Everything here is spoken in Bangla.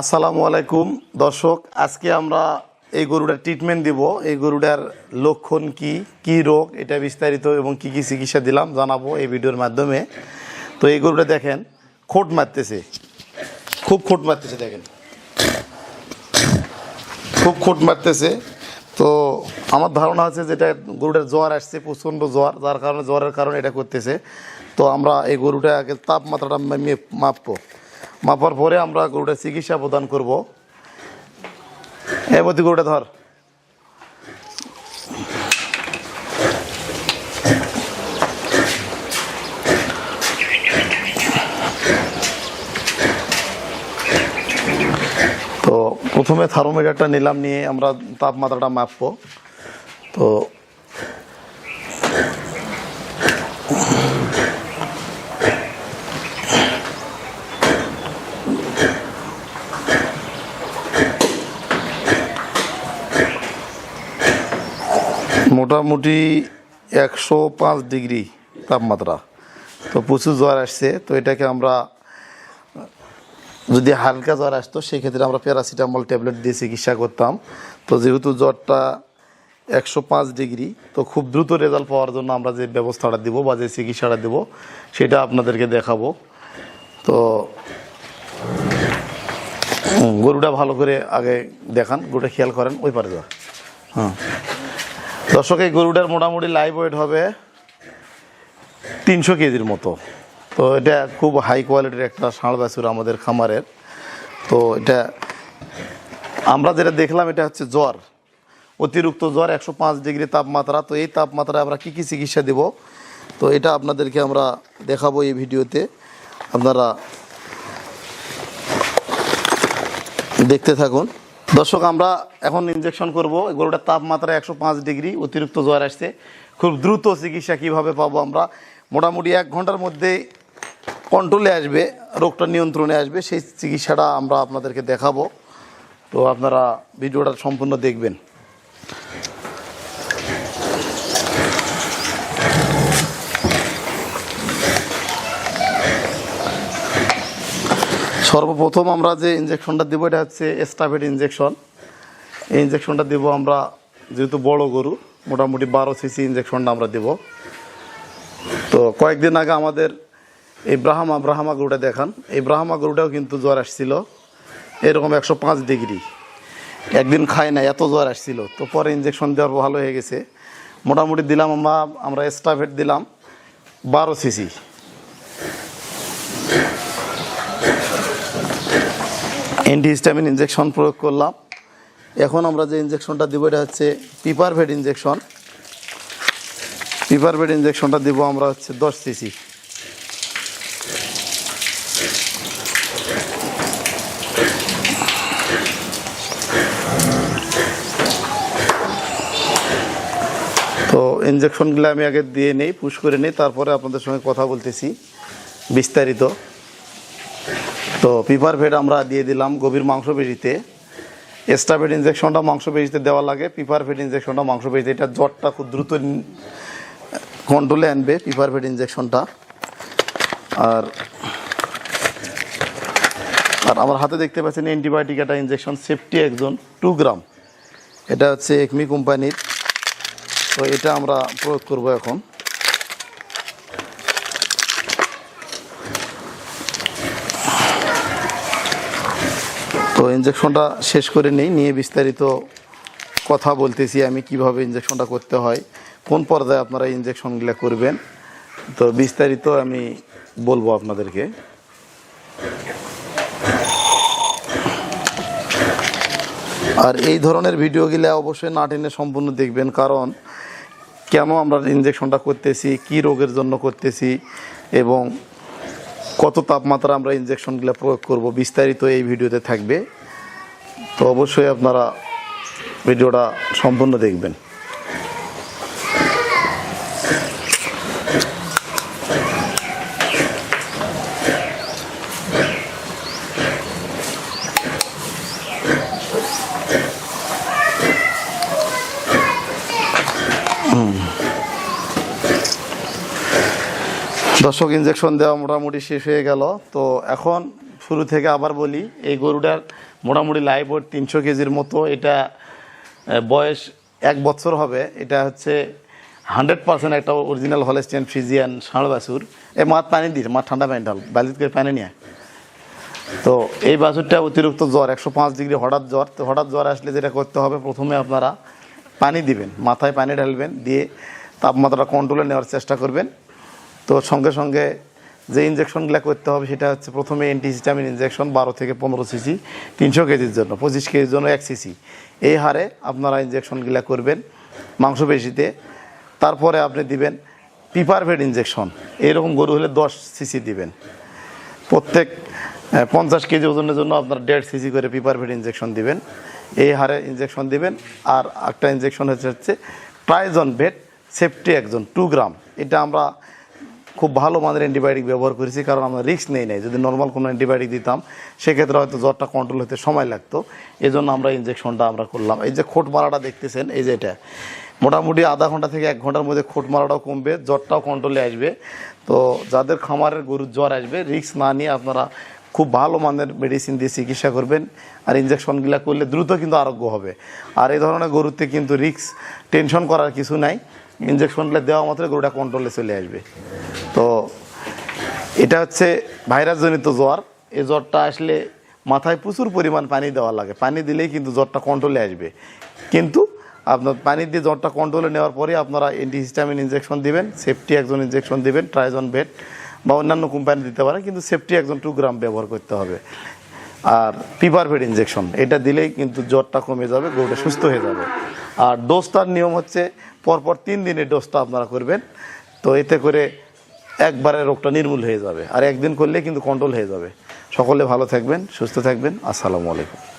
আসসালামু আলাইকুম। দর্শক, আজকে আমরা এই গরুটার ট্রিটমেন্ট দিব। এই গরুটার লক্ষণ কি কি রোগ, এটা বিস্তারিত এবং কি কি চিকিৎসা দিলাম জানাব এই ভিডিওর মাধ্যমে। তো এই গরুটা দেখেন, খোট মারতেছে। খুব খোট মারতেছে, দেখেন। খুব খোট মারতেছে। তো আমার ধারণা হচ্ছে যেটা গরুটার জ্বর আসছে, প্রচণ্ড জ্বর, যার কারণে, জ্বরের কারণে এটা করতেছে। তো আমরা এই গরুটা আগে তাপমাত্রাটা মাপবো। মাপার পরে আমরা গরুটা চিকিৎসা প্রদান করব। এবতী গরুটা ধর। তো প্রথমে থার্মোমিটারটা নিলাম, নিয়ে আমরা তাপমাত্রাটা মাপবো। তো মোটামুটি একশো পাঁচ ডিগ্রি তাপমাত্রা। তো প্রচুর জ্বর আসছে, তো এটাকে আমরা, যদি হালকা জ্বর আসতো, সেক্ষেত্রে আমরা প্যারাসিটামল ট্যাবলেট দিয়ে চিকিৎসা করতাম। তো যেহেতু জ্বরটা একশো পাঁচ ডিগ্রি, তো খুব দ্রুত রেজাল্ট পাওয়ার জন্য আমরা যে ব্যবস্থাটা দিব বা যে চিকিৎসাটা দেব, সেটা আপনাদেরকে দেখাবো। তো গরুটা ভালো করে আগে দেখান, গরুটা খেয়াল করেন, ওই পারে যা হ্যাঁ। দর্শক, এই গরুটার মোটামুটি লাইভ ওয়েট হবে তিনশো কেজির মতো। তো এটা খুব হাই কোয়ালিটির একটা ষাঁড় বাছুর আমাদের খামারের। তো এটা আমরা যেটা দেখলাম, এটা হচ্ছে জ্বর। অতিরিক্ত জ্বর, একশো পাঁচ ডিগ্রি তাপমাত্রা। তো এই তাপমাত্রায় আমরা কী কী চিকিৎসা দেব? তো এটা আপনাদেরকে আমরা দেখাবো এই ভিডিওতে। আপনারা দেখতে থাকুন। দর্শক, আমরা এখন ইনজেকশন করব। গরুটার তাপমাত্রা একশো পাঁচ ডিগ্রি, অতিরিক্ত জ্বর আসছে। খুব দ্রুত চিকিৎসা কীভাবে পাবো আমরা? মোটামুটি এক ঘণ্টার মধ্যে কন্ট্রোলে আসবে, রোগটা নিয়ন্ত্রণে আসবে। সেই চিকিৎসাটা আমরা আপনাদেরকে দেখাবো। তো আপনারা ভিডিওটা সম্পূর্ণ দেখবেন। সর্বপ্রথম আমরা যে ইঞ্জেকশনটা দেবো, এটা হচ্ছে এস্টাফেট ইঞ্জেকশন এই ইঞ্জেকশনটা দেবো আমরা, যেহেতু বড় গরু, মোটামুটি বারো সিসি ইঞ্জেকশনটা আমরা দেব। তো কয়েকদিন আগে আমাদের এই ব্রাহ্মা ব্রাহ্মা গরুটা দেখান। এই ব্রাহ্মা গরুটাও কিন্তু জ্বর আসছিল। এরকম একশো পাঁচ ডিগ্রি। একদিন খায় না এত জ্বর আসছিল। তো পরে ইঞ্জেকশন দেওয়ার ভালো হয়ে গেছে। মোটামুটি দিলাম আমরা আমরা এস্টাফেট দিলাম, বারো সিসি অ্যান্টিহিস্টামিন ইঞ্জেকশন প্রয়োগ করলাম। এখন আমরা যে ইঞ্জেকশনটা দেবো, এটা হচ্ছে পিপারভেট ইঞ্জেকশন পিপারভেট ইঞ্জেকশনটা দিব আমরা হচ্ছে দশ সিসি তো ইঞ্জেকশনগুলো আমি আগে দিয়ে নেই পুশ করে নেই, তারপরে আপনাদের সঙ্গে কথা বলতেছি বিস্তারিত। তো পিপার ফেড আমরা দিয়ে দিলাম গভীর মাংসপেশিতে। এস্টাভেট ইঞ্জেকশনটা মাংসপেশিতে দেওয়া লাগে, পিপার ভেড ইঞ্জেকশনটা মাংসপেশিতে। এটা জ্বরটা খুব দ্রুত কন্ট্রোলে আনবে পিপার ভেড ইঞ্জেকশনটা আর আর আমার হাতে দেখতে পাচ্ছেন অ্যান্টিবায়োটিক একটা ইঞ্জেকশন সেফটি একজন টু গ্রাম এটা হচ্ছে একমি কোম্পানির। তো এটা আমরা প্রয়োগ করব এখন। তো ইঞ্জেকশনটা শেষ করে নেই, নিয়ে বিস্তারিত কথা বলতেছি আমি কীভাবে ইঞ্জেকশনটা করতে হয়, কোন পর্যায়ে আপনারা ইঞ্জেকশনগুলো করবেন, তো বিস্তারিত আমি বলব আপনাদেরকে। আর এই ধরনের ভিডিওগুলো অবশ্যই না টেনে সম্পূর্ণ দেখবেন, কারণ কেন আমরা ইঞ্জেকশনটা করতেছি, কি রোগের জন্য করতেছি, এবং কত তাপমাত্রা আমরা ইঞ্জেকশনগুলো প্রয়োগ করব বিস্তারিত এই ভিডিওতে থাকবে। তো অবশ্যই আপনারা ভিডিওটা সম্পূর্ণ দেখবেন। দর্শক ইঞ্জেকশন দেওয়া মোটামুটি শেষ হয়ে গেল। তো এখন শুরু থেকে আবার বলি, এই গরুটার মোটামুটি লাইভ ওয়েট তিনশো কেজির মতো, এটা বয়স এক বছর হবে। এটা হচ্ছে হান্ড্রেড পার্সেন্ট একটা অরিজিনাল হলেস্টিয়ান ফ্রিজিয়ান ষাঁড় বাছুর। এ মাছ পানি দিস মাছ ঠান্ডা পানি ঢাল, বালিত করে পানি নিয়ে। তো এই বাছুরটা অতিরিক্ত জ্বর, একশো পাঁচ ডিগ্রি হঠাৎ জ্বর। তো হঠাৎ জ্বর আসলে যেটা করতে হবে, প্রথমে আপনারা পানি দিবেন, মাথায় পানি ঢালবেন, দিয়ে তাপমাত্রা কন্ট্রোলে নেওয়ার চেষ্টা করবেন। তো সঙ্গে সঙ্গে যে ইঞ্জেকশনগুলো করতে হবে, সেটা হচ্ছে প্রথমে অ্যান্টিহিস্টামিন ইঞ্জেকশন বারো থেকে পনেরো সিসি তিনশো কেজির জন্য, পঁচিশ কেজির জন্য এক সিসি এই হারে আপনারা ইঞ্জেকশনগুলো করবেন মাংসপেশিতে। তারপরে আপনি দিবেন পিপারভেট ইঞ্জেকশন এরকম গরু হলে দশ সিসি দিবেন। প্রত্যেক পঞ্চাশ কেজি ওজনের জন্য আপনার দেড় সিসি করে পিপারভেট ইঞ্জেকশন দিবেন। এই হারে ইঞ্জেকশন দিবেন। আর একটা ইঞ্জেকশন হচ্ছে হচ্ছে Traizon vet ceftriaxone two gram এটা আমরা খুব ভালো মানের অ্যান্টিবায়োটিক ব্যবহার করেছি, কারণ আমরা রিস্ক নেই নাই। যদি নর্মাল কোনো অ্যান্টিবায়োটিক দিতাম, সেক্ষেত্রে হয়তো জ্বরটা কন্ট্রোল হতে সময় লাগতো। এই আমরা ইঞ্জেকশনটা আমরা করলাম। এই যে খোট মারাটা দেখতেছেন, এই যে এটা। মোটামুটি আধা ঘণ্টা থেকে এক ঘণ্টার মধ্যে খোট মারাটাও কমবে, জ্বরটাও কন্ট্রোলে আসবে। তো যাদের খামারের গরুর জ্বর আসবে রিস্ক না নিয়ে আপনারা খুব ভালো মানের মেডিসিন দিয়ে চিকিৎসা করবেন। আর ইঞ্জেকশনগুলো করলে দ্রুত কিন্তু আরোগ্য হবে। আর এই ধরনের গরুতে কিন্তু রিক্স টেনশন করার কিছু নাই। ইঞ্জেকশনগুলো দেওয়া মাত্র গরুটা কন্ট্রোলে চলে আসবে। এটা হচ্ছে ভাইরাসজনিত জ্বর। এই জ্বরটা আসলে মাথায় প্রচুর পরিমাণ পানি দেওয়া লাগে। পানি দিলেই কিন্তু জ্বরটা কন্ট্রোলে আসবে। কিন্তু আপনার পানি দিয়ে জ্বরটা কন্ট্রোলে নেওয়ার পরে আপনারা অ্যান্টিহিস্টামিন ইঞ্জেকশন দিবেন সেফটি একজন ইঞ্জেকশন দিবেন ট্রাইজন ভেট বা অন্যান্য কোম্পানি দিতে পারে কিন্তু সেফটি একজন টু গ্রাম ব্যবহার করতে হবে। আর পিপারভেট ইঞ্জেকশন এটা দিলেই কিন্তু জ্বরটা কমে যাবে, গরুটা সুস্থ হয়ে যাবে। আর ডোজটার নিয়ম হচ্ছে পরপর তিন দিনের ডোজটা আপনারা করবেন। তো এতে করে একবারে রোগটা নির্মূল হয়ে যাবে। আর একদিন করলে কিন্তু কন্ট্রোল হয়ে যাবে। সকলে ভালো থাকবেন, সুস্থ থাকবেন। আসসালামু আলাইকুম।